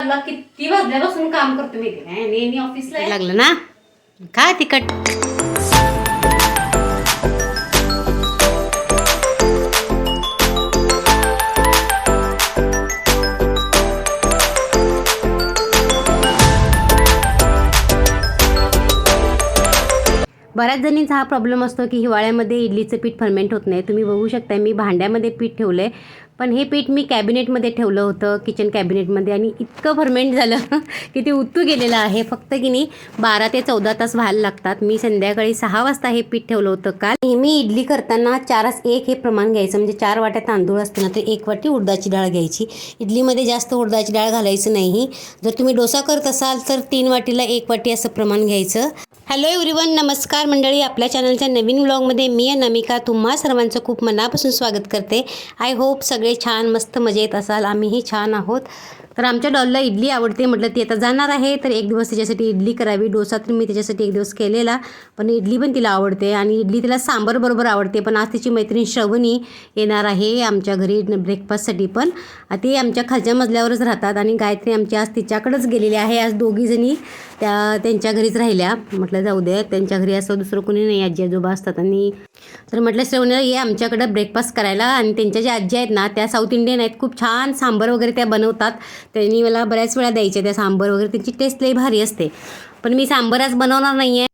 मला किती वाजल्यापासून काम करतो मी ऑफिसला लागलं ना? काय तिकट बऱ्याच जणींचा हा प्रॉब्लेम असतो की हिवाळ्यामध्ये इडलीचं पीठ फर्मेंट होत नाही. तुम्ही बघू शकता मी भांड्यामध्ये पीठ ठेवलं आहे पण हे पीठ मी कॅबिनेटमध्ये ठेवलं होतं किचन कॅबिनेटमध्ये आणि इतकं फर्मेंट झालं की ते उतू गेलेलं आहे. फक्त की नाही बारा ते चौदा तास व्हायला लागतात. मी संध्याकाळी सहा वाजता हे पीठ ठेवलं होतं. काल नेहमी इडली करताना चारच एक हे प्रमाण घ्यायचं. म्हणजे चार वाट्या तांदूळ असते ना तर एक वाटी उडदाची डाळ घ्यायची. इडलीमध्ये जास्त उडदाची डाळ घालायचं नाही. जर तुम्ही डोसा करत असाल तर तीन वाटीला एक वाटी असं प्रमाण घ्यायचं. हॅलो एव्हरीवन नमस्कार मंडळी. आपल्या चॅनलच्या नवीन व्लॉगमध्ये मी अनामिका तुम्हा सर्वांचं खूप मनापासून स्वागत करते. आय होप सगळे छान मस्त मजेत असाल. आम्हीही छान आहोत. तर आमच्या डॉलला इडली आवडते. म्हटलं ती आता जाणार आहे. तर एक दिवस तिच्यासाठी इडली करावी. डोसा तर मी त्याच्यासाठी एक दिवस केलेला. पण इडली पण तिला आवडते आणि इडली तिला सांबर बरोबर आवडते. पण आज तिची मैत्रीण श्रवणी येणार आहे आमच्या घरी ब्रेकफास्टसाठी पण. ते आमच्या खालच्या मजल्यावरच राहतात आणि गायत्री आमची आज तिच्याकडेच गेलेली आहे. आज दोघीजणी त्या त्यांच्या घरीच राहिल्या. म्हटलं जाऊ दे त्यांच्या घरी असं दुसरं कोणी नाही. आजी आजोबा असतात आणि तर म्हटलं श्रवणीला ये आमच्याकडं ब्रेकफास्ट करायला. आणि त्यांच्या ज्या आजी आहेत ना त्या साऊथ इंडियन आहेत. खूप छान सांबर वगैरे त्या बनवतात. त्यांनी मला बऱ्याच वेळा द्यायच्या त्या सांबर वगैरे त्यांची टेस्ट लई भारी असते. पण मी सांबर आज बनवणार नाही आहे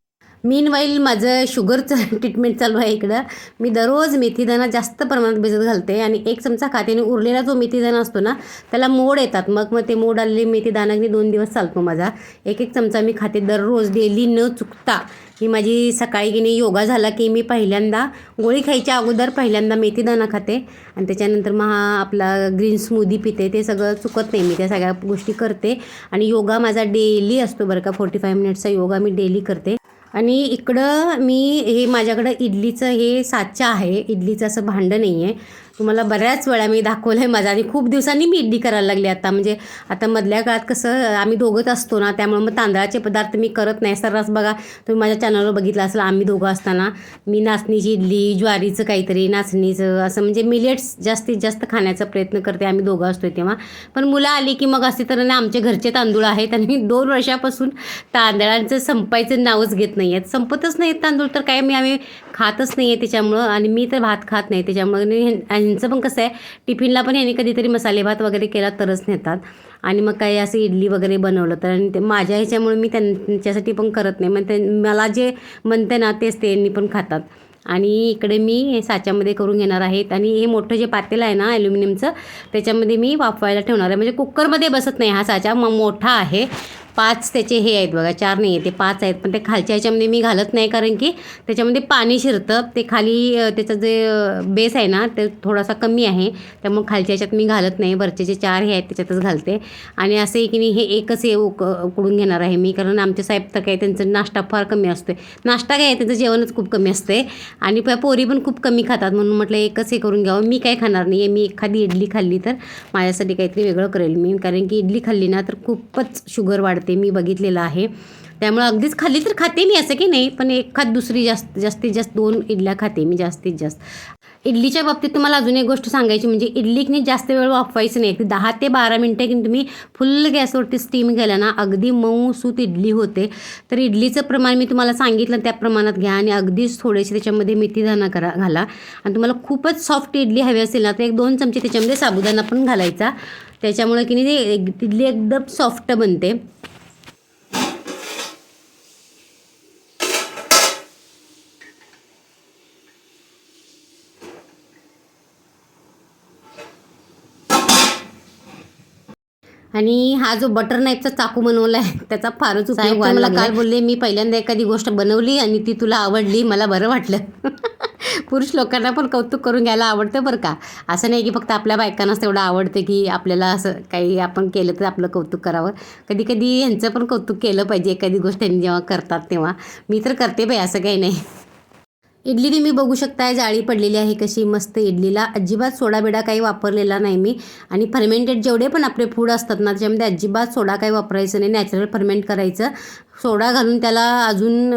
मीन वाईल माझं शुगरचं ट्रीटमेंट चालू आहे इकडं. मी दररोज मेथीदाणा जास्त प्रमाणात भिजत घालते आणि एक चमचा खाते आणि उरलेला जो मेथीदाणा असतो ना त्याला मोड येतात. मग मग ते मोड आलेले मेथीदाणा मी दोन दिवस चालतो माझा. एक एक चमचा मी खाते दररोज डेली न चुकता. ही माझी सकाळी की नाही योगा झाला की मी पहिल्यांदा गोळी खायच्या अगोदर पहिल्यांदा मेथीदाणा खाते. आणि त्याच्यानंतर मग हा आपला ग्रीन स्मूदी पिते. ते सगळं चुकत नाही. मी त्या सगळ्या गोष्टी करते. आणि योगा माझा डेली असतो बरं का. फोर्टी फाय मिनिट्सचा योगा मी डेली करते. आणि इकडं मी हे माझ्याकडं इडलीचं हे साचा आहे. इडलीचं असं भांडं नाही आहे तुम्हाला बऱ्याच वेळा मी दाखवलं आहे माझा. आणि खूप दिवसांनी मी इडली करायला लागली आता. म्हणजे आता मधल्या काळात कसं आम्ही दोघंच असतो ना त्यामुळे मग तांदळाचे पदार्थ मी करत नाही. सर्रास बघा तुम्ही माझ्या चॅनलवर बघितलं असेल आम्ही दोघं असताना मी नाचणीची इडली ज्वारीचं काहीतरी नाचणीचं असं म्हणजे मिलेट्स जास्तीत जास्त खाण्याचा प्रयत्न करते आम्ही दोघं असतो तेव्हा. पण मुलं आली की मग असते तर ना आमचे घरचे तांदूळ आहेत आणि मी दोन वर्षापासून तांदळांचं संपायचं नावच घेत नाही आहेत. संपतच नाही तांदूळ तर काय मी आम्ही खातच नाही आहे त्याच्यामुळं आणि मी तर भात खात नाही त्याच्यामुळं. ह्यांचं पण कसं आहे टिफिनला पण यांनी कधीतरी मसाले भात वगैरे केला तरच नेतात. आणि मग काही असं इडली वगैरे बनवलं तर आणि ते माझ्या ह्याच्यामुळे मी त्यांच्यासाठी पण करत नाही. मग ते मला जे म्हणते ना तेच त्यांनी पण खातात. आणि इकडे मी हे साच्यामध्ये करून घेणार आहेत आणि हे मोठं जे पातेलं आहे ना ॲल्युमिनियमचं त्याच्यामध्ये मी वाफवायला ठेवणार आहे. म्हणजे कुकरमध्ये बसत नाही हा साचा मग मोठा आहे. पाच त्याचे हे आहेत बघा चार नाही आहे ते पाच आहेत. पण ते खालच्या ह्याच्यामध्ये मी घालत नाही कारण की त्याच्यामध्ये पाणी शिरतं. ते खाली त्याचं जे बेस आहे ना ते थोडासा कमी आहे. त्यामुळे खालच्या ह्याच्यात मी घालत नाही. वरचे जे चार हे आहेत त्याच्यातच घालते. आणि असं आहे की नाही हे एकच हे उक उकडून घेणार आहे मी. कारण आमचे साहेब तर काय त्यांचं नाश्ता फार कमी असतो नाश्ता काय आहे त्यांचं जेवणच खूप कमी असते आणि प- पोरी पण खूप कमी खातात. म्हणून म्हटलं एकच हे करून घ्यावं. मी काय खाणार नाही आहे मी एखादी इडली खाल्ली तर माझ्यासाठी काहीतरी वेगळं करेल मी. कारण की इडली खाल्ली ना तर खूपच शुगर वाढते. मी बघितलेलं आहे. त्यामुळे अगदीच खाल्ली तर खाते मी असं की नाही पण एखाद दुसरी जास्त जास्तीत जास्त दोन इडल्या खाते मी जास्तीत जास्त. इडलीच्या बाबतीत तुम्हाला अजून एक गोष्ट सांगायची म्हणजे इडली की जास्त वेळ वाफवायचं नाही. दहा ते बारा मिनटं की तुम्ही फुल गॅसवरती स्टीम केलं ना अगदी मऊ सूत इडली होते. तर इडलीचं प्रमाण मी तुम्हाला सांगितलं त्या प्रमाणात घ्या आणि अगदीच थोडेसे त्याच्यामध्ये मेथीदाणा करा घाला. आणि तुम्हाला खूपच सॉफ्ट इडली हवी असेल ना तर एक दोन चमचे त्याच्यामध्ये साबुदाणा पण घालायचा. त्याच्यामुळे की नाही इडली एकदम सॉफ्ट बनते. आणि हा जो बटर नाईफचा चाकू बनवला आहे त्याचा फारच उपयोग मला काल बोलले मी पहिल्यांदा एखादी गोष्ट बनवली आणि ती तुला आवडली मला बरं वाटलं. पुरुष लोकांना पण कौतुक करून घ्यायला आवडतं बरं का. असं नाही की फक्त आपल्या बायकांनाच तेवढं आवडतं की आपल्याला असं काही आपण केलं तर आपलं कौतुक करावं. कधी कधी ह्यांचं पण कौतुक केलं पाहिजे एखादी गोष्ट त्यांनी जेव्हा करतात तेव्हा. मी तर करते बाई असं काही नाही. इडली तुम्ही बघू शकताय जाळी पडलेली आहे कशी मस्त इडलीला. अजिबात सोडाबिडा काही वापरलेला नाही मी. आणि फर्मेंटेड जेवढे पण आपले फूड असतात ना त्याच्यामध्ये अजिबात सोडा काही वापरायचं नाही. नॅचरल फर्मेंट करायचं. सोडा घालून त्याला अजून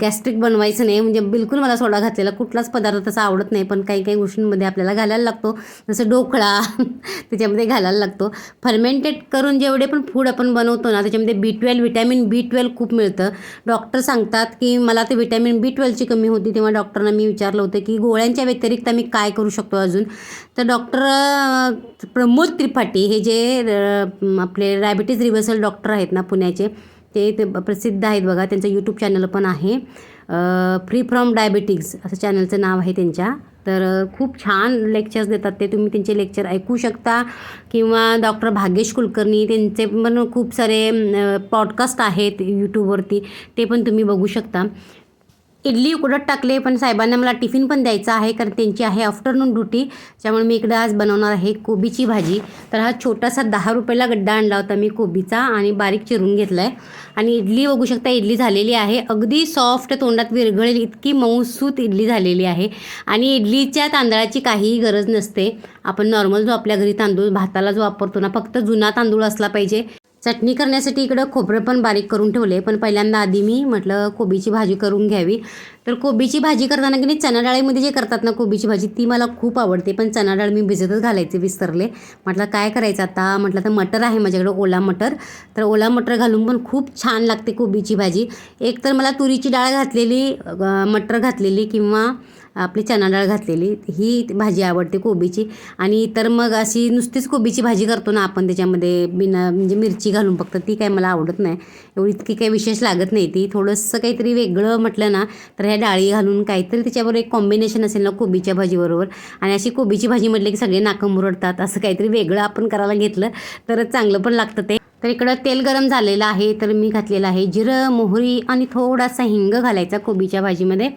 गॅस्ट्रिक बनवायचं नाही. म्हणजे बिलकुल मला सोडा घातलेला. कुठलाच पदार्थ तसा आवडत नाही पण काही काही गोष्टींमध्ये आपल्याला घालायला लागतो. जसं ढोकळा त्याच्यामध्ये घालायला लागतो. फर्मेंटेड करून जेवढे पण फूड आपण बनवतो ना त्याच्यामध्ये B twelve vitamin B twelve खूप मिळतं. डॉक्टर सांगतात की मला ते विटॅमिन बी ट्वेल्वची कमी होती तेव्हा डॉक्टरांना मी विचारलं होतं की गोळ्यांच्या व्यतिरिक्त मी काय करू शकतो अजून? तर डॉक्टर प्रमोद त्रिपाठी हे जे आपले डायबिटीज रिव्हर्सल डॉक्टर आहेत ना पुण्याचे ते ते प्रसिद्ध आहेत बघा. त्यांचं यूट्यूब चॅनल पण आहे. फ्री फ्रॉम डायबिटिक्स असं चॅनलचं नाव आहे त्यांच्या. तर खूप छान लेक्चर्स देतात ते. तुम्ही त्यांचे लेक्चर ऐकू शकता. किंवा डॉक्टर भाग्येश कुलकर्णी त्यांचे पण खूप सारे पॉडकास्ट आहेत यूट्यूबवरती ते पण तुम्ही बघू शकता. इडली उकडत टाकले पण साहेबांना मला टिफिन पण द्यायचा आहे कारण त्यांची आहे आफ्टरनून ड्युटी त्यामुळे मी इकडं आज बनवणार आहे कोबीची भाजी. तर हा छोटासा दहा रुपयाला गड्डा आणला होता मी कोबीचा आणि बारीक चिरून घेतला आहे आणि इडली बघू शकता इडली झालेली आहे. अगदी सॉफ्ट तोंडात विरघळेल इतकी मऊसूत इडली झालेली आहे. आणि इडलीच्या तांदळाची काहीही गरज नसते. आपण नॉर्मल जो आपल्या घरी तांदूळ भाताला जो वापरतो ना फक्त जुना तांदूळ असला पाहिजे. चटणी करण्यासाठी इकडं खोबरं पण बारीक करून ठेवले. पण पहिल्यांदा आधी मी म्हटलं कोबीची भाजी करून घ्यावी. तर कोबीची भाजी करताना की नाही चणा डाळीमध्ये जे करतात ना कोबीची भाजी ती मला खूप आवडते. पण चणाडाळ मी भिजतच घालायचे विसरले. म्हटलं काय करायचं आता? म्हटलं तर मटर आहे माझ्याकडे ओला मटर. तर ओला मटर घालून पण खूप छान लागते कोबीची भाजी. एक तर मला तुरीची डाळ घातलेली मटर घातलेली किंवा आपली चणाडाळ घातलेली ही भाजी आवडते कोबीची. आणि इतर मग अशी नुसतीच कोबीची भाजी करतो ना आपण त्याच्यामध्ये बिना म्हणजे मिरची घालून फक्त ती काय मला आवडत नाही. एवढी इतकी काही विशेष लागत नाही ती. थोडंसं काहीतरी वेगळं म्हटलं ना तर ह्या डाळी घालून काहीतरी त्याच्याबरोबर एक कॉम्बिनेशन असेल ना कोबीच्या भाजीबरोबर. आणि अशी कोबीची भाजी म्हटलं की सगळे नाकं मुरडतात असं काहीतरी वेगळं आपण करायला घेतलं तर चांगलं पण लागतं ते. तर इकडं तेल गरम झालेलं आहे तर मी घातलेलं आहे जिरं मोहरी आणि थोडासा हिंग घालायचा कोबीच्या भाजीमध्ये.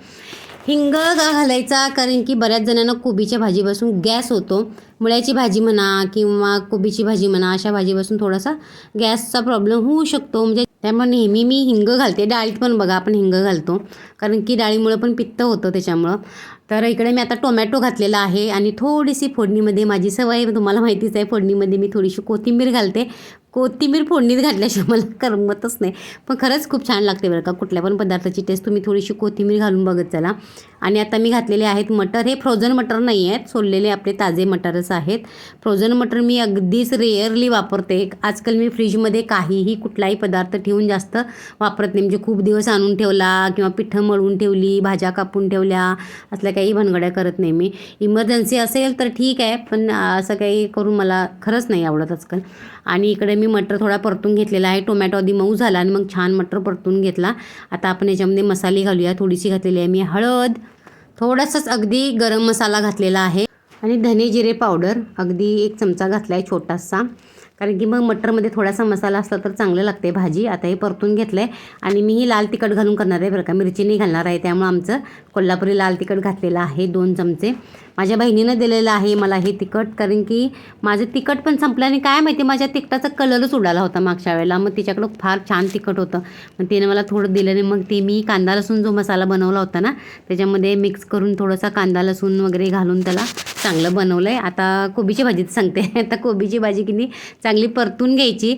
हिंग का घालायचा कारण की बऱ्याच जणांना कोबीच्या भाजीपासून गॅस होतो. मुळ्याची भाजी म्हणा किंवा कोबीची भाजी म्हणा अशा भाजीपासून थोडासा गॅसचा प्रॉब्लेम होऊ शकतो. म्हणजे त्यामुळे नेहमी मी हिंग घालते. डाळीत पण बघा आपण हिंग घालतो. कारण की डाळीमुळं पण पित्त होतं त्याच्यामुळं. तर इकडे मी आता टोमॅटो घातलेला आहे आणि थोडीशी फोडणीमध्ये माझी सवय तुम्हाला माहितीच आहे फोडणीमध्ये मी थोडीशी कोथिंबीर घालते. कोथिंबीर फोडणीत घातल्याशिवाय मला करमतच नाही. पण खरंच खूप छान लागते बरं का कुठल्या पण पदार्थाची टेस्ट तुम्ही थोडीशी कोथिंबीर घालून बघत चला. आणि आता मी घातलेले आहेत मटर. हे फ्रोझन मटर नाही आहेत सोललेले आपले ताजे मटरच आहेत. फ्रोझन मटर मी अगदीच रेअरली वापरते. आजकाल मी फ्रीजमध्ये काहीही कुठलाही पदार्थ ठेवून जास्त वापरत नाही. म्हणजे खूप दिवस आणून ठेवला किंवा पिठं मळून ठेवली भाज्या कापून ठेवल्या असल्या काही भानगड्या करत नाही मी. इमर्जन्सी असेल तर ठीक आहे पण असं काही करून मला खरंच नाही आवडत आजकाल. आणि इकडे मी मी मटर थोडा परतून घेतलेला आहे. टोमॅटो आधी मऊ झाला आणि मग छान मटर परतून घेतला. आता आपण याच्यामध्ये मसाले घालूया. थोडीशी घातलेली आहे मी हळद. थोडासाच अगदी गरम मसाला घातलेला आहे. आणि धने जिरे पावडर. अगदी एक चमचा घातला आहे छोटासा. कारण की मग मटरमध्ये थोडासा मसाला असला तर चांगलं लागते भाजी. आता हे परतून घेतलं आहे आणि मीही लाल तिखट घालून करणार आहे बरं का. मिरची नाही घालणार आहे. त्यामुळं आमचं कोल्हापुरी लाल तिखट घातलेलं आहे दोन चमचे. माझ्या बहिणीनं दिलेलं आहे मला हे तिखट. कारण की माझं तिखट पण संपल्याने काय माहिती माझ्या तिखटाचा कलरच उडाला होता मागच्या वेळेला. मग तिच्याकडं फार छान तिखट होतं. मग तिने मला थोडं दिलं मग ते मी कांदा लसूण जो मसाला बनवला होता ना त्याच्यामध्ये मिक्स करून थोडासा कांदा लसूण वगैरे घालून त्याला चांगलं बनवलं आहे आता कोबीची भाजीच सांगते. आता कोबीची भाजी किती चांगली परतून घ्यायची.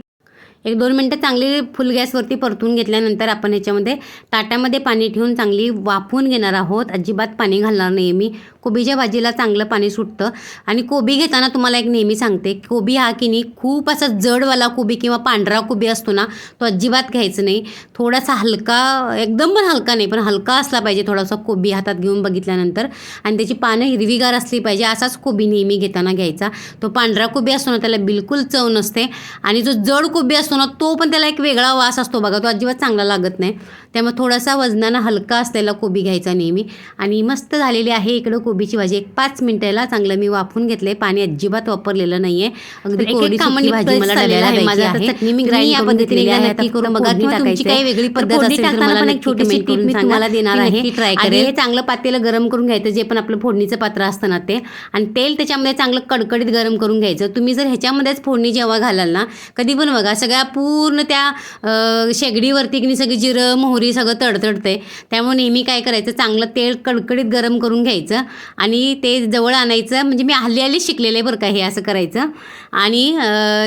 एक दोन मिनटं चांगली फुल गॅसवरती परतून घेतल्यानंतर आपण याच्यामध्ये ताटामध्ये पाणी ठेवून चांगली वाफवून घेणार आहोत. अजिबात पाणी घालणार नाही मी. कोबीच्या भाजीला चांगलं पाणी सुटतं. आणि कोबी घेताना तुम्हाला एक नेहमी सांगते कोबी हा की नाही खूप असा जडवाला कोबी किंवा पांढरा कोबी असतो ना तो अजिबात घ्यायचा नाही. थोडासा हलका एकदम पण हलका नाही पण हलका असला पाहिजे थोडासा कोबी हातात घेऊन बघितल्यानंतर. आणि त्याची पानं हिरवीगार असली पाहिजे असाच कोबी नेहमी घेताना घ्यायचा. तो पांढरा कोबी असतो ना त्याला बिलकुल चव नसते. आणि जो जड कोबी असतो ना तो पण त्याला एक वेगळा वास असतो बघा तो अजिबात चांगला लागत नाही त्यामुळे थोडासा वजनानं हलका असलेला कोबी घ्यायचा नेहमी आणि मस्त झालेली आहे इकडं कोबीची भाजी एक पाच मिनिटाला चांगलं मी वाफून घेतले पाणी अजिबात वापरलेलं नाहीये अगदी एक-एक कोरडी सुकी भाजी मला डब्याला आहे. माझं आहे. चटणी मी या पद्धतीने आहे. नक्की करून बघा किंवा तुमची काही आहे. वेगळी पद्धत असेल तर मला एक छोटीशी मी. तुम्हाला देणार आहे. आधी करेल. हे चांगलं पातेलं गरम करून घ्यायचं जे पण आपलं फोडणीचं पात्र असतं ना ते आणि तेल त्याच्यामध्ये चांगलं कडकडीत गरम करून घ्यायचं तुम्ही जर ह्याच्यामध्येच फोडणी जेव्हा घालाल ना कधी पण बघा सगळ्या पूर्ण त्या शेगडीवरती की नाही सगळी जिरं मोहरी सगळं तडतडते त्यामुळे नेहमी काय करायचं चांगलं तेल कडकडीत गरम करून घ्यायचं आणि ते जवळ आणायचं. म्हणजे मी हल्ली हल्ली शिकलेलं आहे बरं का हे असं करायचं. आणि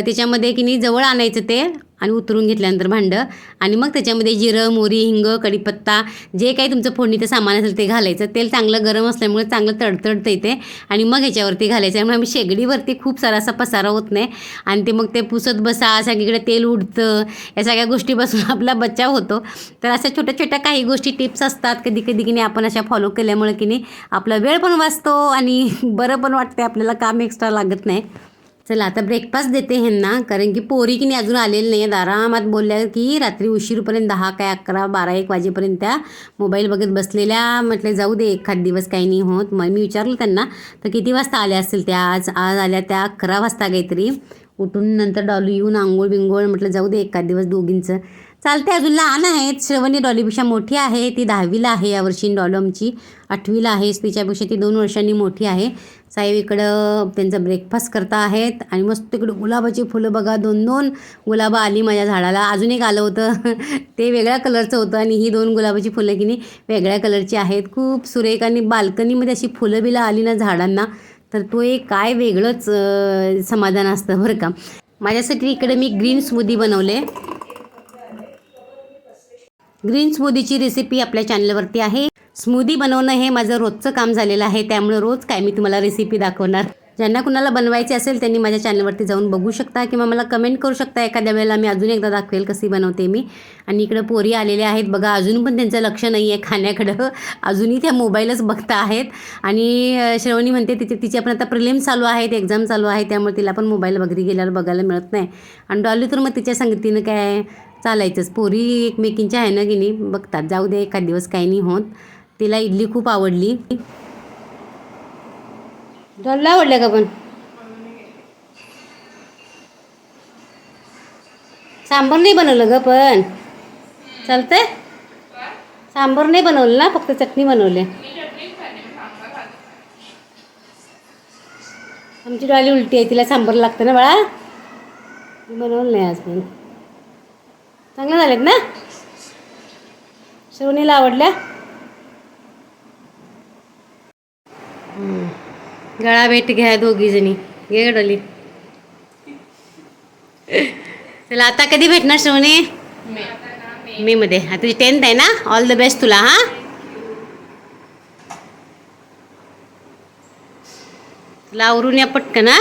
त्याच्यामध्ये की नाही जवळ आणायचं ते आणि उतरून घेतल्यानंतर भांडं. आणि मग त्याच्यामध्ये जिरं मोरी हिंग कढीपत्ता जे काही तुमचं फोडणीचं सामान असेल ते घालायचं. तेल चांगलं गरम असल्यामुळे चांगलं तडतडतं येते आणि मग ह्याच्यावरती घालायचं. त्यामुळे आम्ही शेगडीवरती खूप सारा असा पसारा होत नाही. आणि ते मग ते पुसत बसा सगळीकडे तेल उडतं. या सगळ्या गोष्टीपासून आपला बचाव होतो. तर अशा छोट्या छोट्या काही गोष्टी टिप्स असतात कधी कधी की नाही आपण अशा फॉलो केल्यामुळे की नाही आपला वेळ पण वाचतो आणि बरं पण वाटते आपल्याला काम एक्स्ट्रा लागत नाही. चला आता ब्रेकफास्ट देते ह्यांना कारण की पोरी की नाही अजून आलेले नाही आहेत. आरामात बोलल्या की रात्री उशीरपर्यंत दहा काय अकरा बारा एक वाजेपर्यंत त्या मोबाईल बघत बसलेल्या म्हटलं जाऊ दे एखाद दिवस काही नाही होत. मग मी विचारलं त्यांना तर किती वाजता आल्या असतील त्या आज? आज आल्या त्या अकरा वाजता काहीतरी. उठून नंतर डॉली येऊन आंघोळ बिंगोळ म्हटलं जाऊ दे एखाद दिवस दोघींचं. चालते अजून लहान आहेत. श्रवणी डॉलीपेक्षा मोठी आहे. ती दहावीला आहे यावर्षी डॉलमची आठवीला आहे. तिच्यापेक्षा ती दोन वर्षांनी मोठी आहे. साहेब इकडं त्यांचा ब्रेकफास्ट करता आहेत आणि मस्त इकडं गुलाबाची फुलं बघा दोन दोन गुलाबं आली माझ्या झाडाला. अजून एक आलं होतं. ते वेगळ्या कलरचं होतं आणि ही दोन गुलाबाची फुलं की नाही वेगळ्या कलरची आहेत. खूप सुरेख आणि बाल्कनीमध्ये अशी फुलं बिलं आली ना झाडांना तर तो एक काय वेगळंच समाधान असतं बरं का. माझ्यासाठी इकडे मी ग्रीन स्मूदी बनवले. ग्रीन स्मूदीची रेसिपी आपल्या चॅनलवरती आहे. स्मूदी बनवणं हे माझं रोजचं काम झालेलं आहे. त्यामुळे रोज काय मी तुम्हाला रेसिपी दाखवणार. ज्यांना कुणाला बनवायची असेल त्यांनी माझ्या चॅनलवरती जाऊन बघू शकता किंवा मला कमेंट करू शकता एखाद्या वेळेला. मी अजून एकदा दाखवेल कशी बनवते मी. आणि इकडं पोरी आलेल्या आहेत. बघा अजून पण त्यांचं लक्ष नाही आहे खाण्याकडं. अजूनही त्या मोबाईलच बघता आहेत. आणि श्रवणी म्हणते तिचे तिचे पण आता प्रिलिम चालू आहेत एक्झाम चालू आहे त्यामुळे तिला पण मोबाईल वगैरे गेल्यावर बघायला मिळत नाही. आणि डॉली तर मग तिच्या संगतीनं काय चालायचंच. पोरी एकमेकींच्या आहे ना की नाही बघतात. जाऊ दे एखाद दिवस काही नाही होत. तिला इडली खूप आवडली. डॉलला आवडल्या का पण? सांबर नाही बनवलं ग पण. चालतंय? सांबर नाही बनवलं ना फक्त चटणी बनवली. आमची डॉली उलटी आहे तिला सांबर लागतं ना बाळा. मी बनवलं नाही आज पण चांगल्या झाल्यात ना? शेवणीला आवडल्या? गळा भेट घ्या दोघी जणी घे डोली चला आता कधी भेटणार श्रवणी मे मध्ये तुझी टेन्थ आहे ना ऑल द बेस्ट तुला हा तुला आवरून या पटकन हा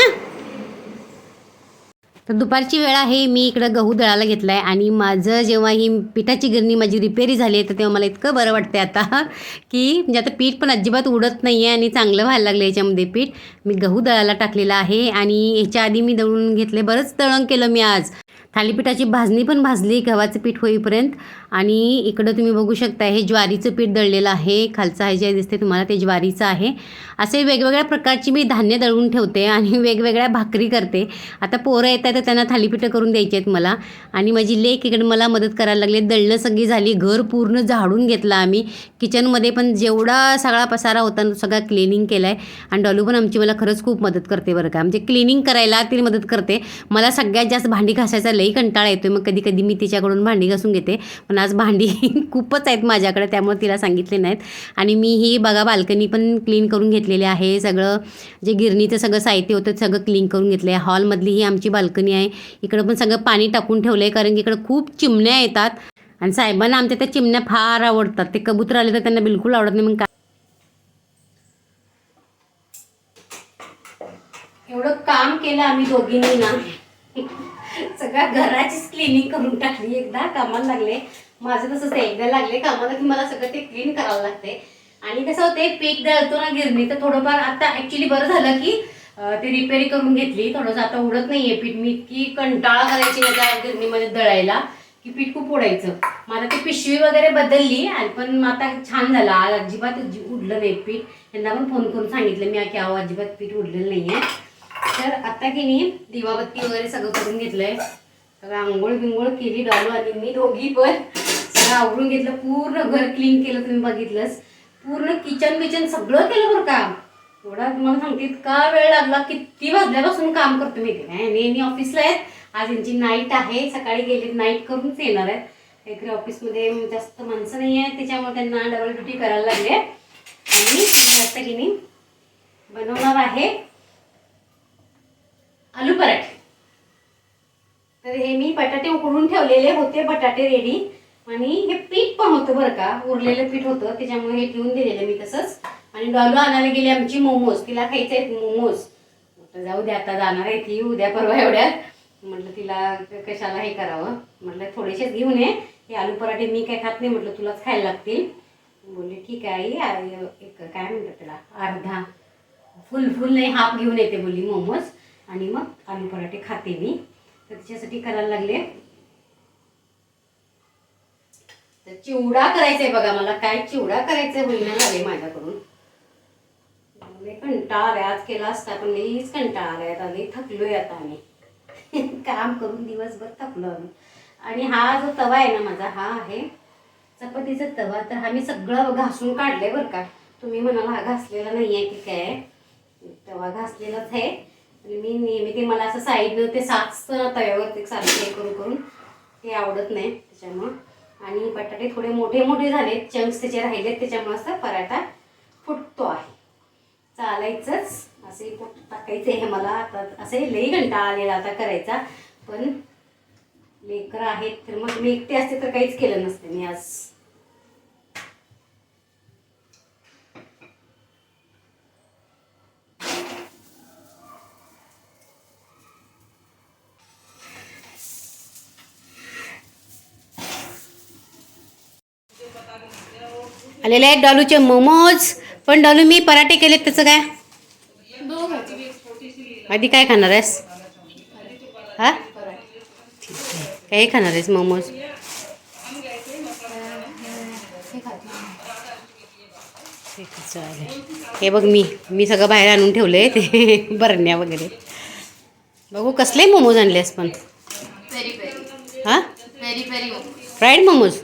तर दुपारची वेळ आहे मी इकडं गहू दळायला घेतला आहे आणि माझं जेव्हा ही पिठाची गिरणी माझी रिपेरी झाली आहे तर तेव्हा मला इतकं बरं वाटते आता की म्हणजे आता पीठ पण अजिबात उडत नाही आहे आणि चांगलं व्हायला लागलं याच्यामध्ये पीठ. मी गहू दळायला टाकलेला आहे आणि ह्याच्या आधी मी दळून घेतले बरंच दळण केलं मी आज. थालीपीठाची भाजणी पण भाजली गव्हाचं पीठ होईपर्यंत. आणि इकडं तुम्ही बघू शकता हे ज्वारीचं पीठ दळलेलं आहे. खालचं आहे जे दिसते तुम्हाला ते ज्वारीचं आहे. असे वेगवेगळ्या प्रकारची मी धान्य दळून ठेवते आणि वेगवेगळ्या भाकरी करते. आता पोरं येत आहेत तर त्यांना थालीपीठं करून द्यायची आहेत मला. आणि माझी लेक इकडे मला मदत करायला लागली. दळणं सगळी झाली. घर पूर्ण झाडून घेतलं आम्ही. किचनमध्ये पण जेवढा सगळा पसारा होता तो सगळा क्लिनिंग केला आहे आणि डॉलू पण आमची मला खरंच खूप मदत करते बरं का. म्हणजे क्लिनिंग करायला ती मदत करते. मला सगळ्यात जास्त भांडी घासायचा लई कंटाळा येतो मग कधी कधी मी तिच्याकडून भांडी घासून घेते. पण आज भांडी खूपच आहेत माझ्याकडे त्यामुळे तिला सांगितले नाहीत. आणि मी ही बघा बाल्कनी पण क्लीन करून घेतलेली आहे. सगळं जे गिरणीचं सगळं साहित्य होतं सगळं क्लीन करून घेतलं आहे हॉलमधली ही आमची बाल्कनी आहे. इकडं पण सगळं पाणी टाकून ठेवलं आहे कारण की इकडं खूप चिमण्या येतात. आणि साहेबांना आमच्या त्या चिमण्या फार आवडतात. ते कबूतर आले तर त्यांना बिलकुल आवडत नाही. मग काय? एवढं काम केलं आम्ही दोघींनी ना. सगळ्या घराचीच क्लिनिंग करून टाकली. एकदा कामाला लागले. माझं तसंच आहे एकदा लागले कामाला की मला सगळं ते क्लीन करावं लागते आणि कसं होते पीक दळतो ना गिरणी तर थोडंफार आता ऍक्च्युली बरं झालं की ते रिपेअरी करून घेतली. थोडंसं आता उडत नाहीये पीठ. मी इतकी कंटाळा करायची ना त्या गिरणीमध्ये दळायला की पीठ खूप उडायचं. मग आता ती पिशवी वगैरे बदलली आणि पण मग आता छान झालं. आज अजिबात उडलं नाही पीठ. यांना पण फोन करून सांगितलं मी की अहो अजिबात पीठ उडलेलं नाहीये. तर आता की नाही दिवाबत्ती वगैरे सगळं करून घेतलंय. सगळं आंघोळ बिंघोळ केली डॉलू आणि मी दोघी पण. सगळं आवरून घेतलं पूर्ण घर क्लीन केलं तुम्ही बघितलंच पूर्ण किचन बिचन सगळं केलं बरं का? एवढा तुम्हाला सांगते इतका वेळ लागला किती वाजल्यापासून काम करतो मी. काय नेहमी ऑफिसला आहेत. आज यांची नाईट आहे. सकाळी गेले नाईट करूनच येणार आहेत. काहीतरी ऑफिसमध्ये जास्त माणसं नाही आहेत त्याच्यामुळे त्यांना डबल ड्युटी करायला लागले. आणि मी आता की नाही बनवणार आहे आलू पराठे. तर हे मी बटाटे उकडून ठेवलेले होते बटाटे रेडी आणि हे पीठ पण होतं बरं का उरलेलं पीठ होतं त्याच्यामुळे हे ठेवून दिलेलं मी तसंच. आणि डॉलू आणायला गेली आमची मोमोज तिला खायचे आहेत मोमोज. म्हटलं जाऊ द्या आता जाणार आहे ती उद्या परवा एवढ्यात म्हटलं तिला कशाला हे करावं? म्हटलं थोडेसेच घेऊन ये हे आलू पराठे मी काय खात नाही म्हटलं तुलाच खायला लागतील. बोलले ठीक आहे आई एक काय म्हणतात त्याला अर्धा. फुल फुल नाही हाफ घेऊन येते बोलली मोमोज. आणि मग आलू पराठे खाते मी. तर त्याच्यासाठी करायला लागले. तर चिवडा करायचा आहे बघा मला. काय चिवडा करायचा होईना झाले माझ्याकडून. लय कंटाळा आलाय. आज केला असता पण लईच कंटाळा आलाय. आता लई थकलोय आता आम्ही. काम करून दिवसभर थकलो आम्ही. आणि हा जो तवा आहे ना माझा हा आहे चपातीचा तवा. तर हा मी सगळं घासून काढलंय बरं का. तुम्ही म्हणाला हा घासलेला नाही आहे की काय. तवा घासलेलाच आहे. म्हणजे मी नेहमी ते मला असं साईडनं ते साचतं तव्यावर ते सारखं हे करून करून. हे आवडत नाही त्याच्यामुळं. आणि बटाटे थोडे मोठे मोठे झाले चंक्स त्याचे राहिलेत त्याच्यामुळं असं पराठा फुटतो आहे. चालायचंच. असे पोट टाकायचं हे मला आता असे लई घंटा आलेला आता करायचा. पण लेकरं आहेत तर मग मी एकटे असते तर काहीच केलं नसतं मी आज. आलेले आहेत डॉलूचे मोमोज. पण डॉलू मी पराठे केलेत त्याचं काय? आधी काय खाणार आहेस? हा? ठीक आहे. काय खाणार आहेस मोमोज? हे बघ मी मी सगळं बाहेर आणून ठेवलं आहे ते बरण्या वगैरे. बघू कसले मोमोज आणलेस पण? हा? फ्राईड मोमोज?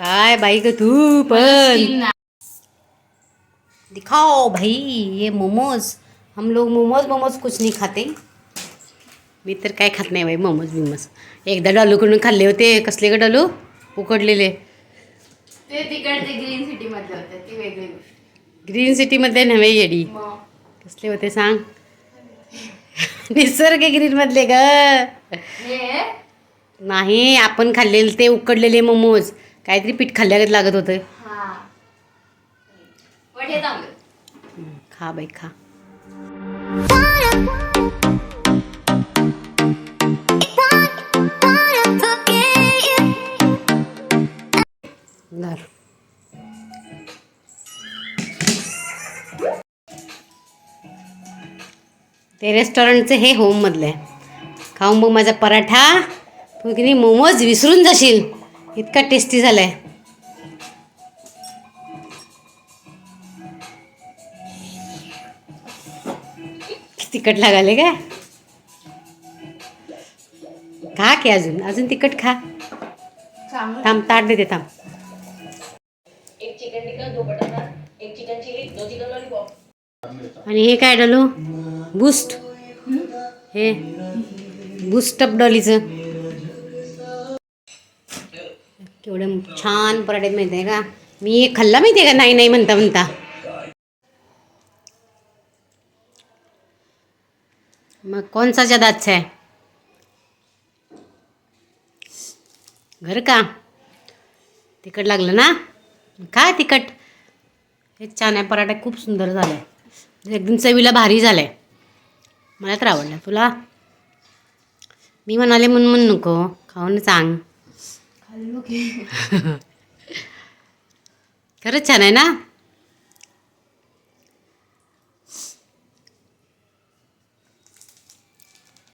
काय बाई ग तू पण? दिखाओ भाई ये मोमोज. हम लोग मोमोज मोमोज कुछ नहीं खाते. मी तर काय खात नाही बाई मोमोज बिमोज. एकदा डॉलूकडून खाल्ले होते कसले ग डॉलू? उकडलेले. ते तिकडचे ग्रीन सिटी मधले होते ती वेगळी ग्रीन सिटीमध्ये नव्हे येडी. कसले होते सांग. निसर्ग ग्रीनमधले ग. हे? नाही आपण खाल्लेले ते उकडलेले मोमोज. काहीतरी पीठ खाल्ल्यागत लागत होतं. खा बाई खा. ते रेस्टॉरंटचं हे होममधलं आहे. खाऊन बघ माझा पराठा. तू की नाही मोमोज विसरून जाशील. इतका टेस्टी झाला आहे तिखट लागाले काय खा की अजून अजून तिखट खा. थांब ताट देते थांब. एक चिकन टिक्का दो बटर नान एक चिकन चिली दो चिकन लॉलीपॉप आणि हे काय डालू? बूस्ट हे. बूस्टअप डॉलीचं केवढं छान पराठे माहिती आहे का? मी एक खाल्ला माहिती आहे का? नाही नाही म्हणता म्हणता. मग कौन सा ज़्यादा अच्छा है घर का? तिखट लागलं ना? काय तिखट. हे छान आहे पराठा खूप सुंदर झाला आहे एकदम चवीला भारी झाला आहे मला तर आवडला. तुला? मी म्हणाले म्हणून म्हण नको. खाऊन सांग. खरंच छान आहे ना?